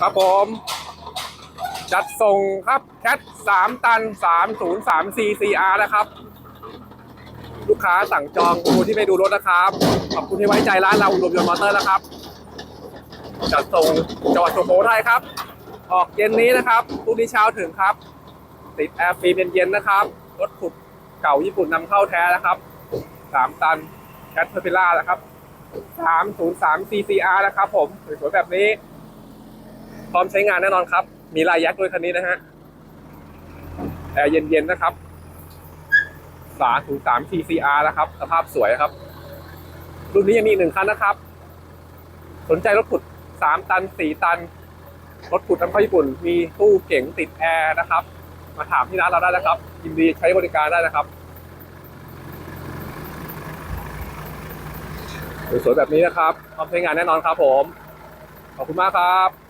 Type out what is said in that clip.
ครับผม จัดส่งครับแคทสามตันสามศูนย์สาม CCR นะครับ ลูกค้าสั่งจองคุณที่ไปดูรถนะครับ ขอบคุณที่ไว้ใจร้านเราอุดมยนต์มอเตอร์นะครับ จัดส่งจังหวัดสุโขทัยครับ ออกเย็นนี้นะครับพรุ่งนี้เช้าถึงครับ ติดแอร์ฟรีเย็นๆนะครับ รถขุดเก่าญี่ปุ่นนำเข้าแท้นะครับสามตันแคทเทอร์พิล่านะครับสามศูนย์สาม CCR นะครับผม สวยๆแบบนี้ ร้อมใช้งานแน่นอนครับ มีลายยักษ์ด้วยคันนี้นะฮะแอร์เย็นๆนะครับสามศูนย์สาม CCR นะครับ สภาพสวยครับ รุ่นนี้ยังมีอีกหนึ่งคันนะครับ สนใจรถขุดสามตันสี่ตัน รถขุดนำเข้าญี่ปุ่น มีตู้เก๋งติดแอร์นะครับ มาถามที่ร้านเราได้นะครับ ยินดีใช้บริการได้นะครับ สวยๆแบบนี้นะครับพร้อมใช้งานแน่นอนครับผม ขอบคุณมากครับ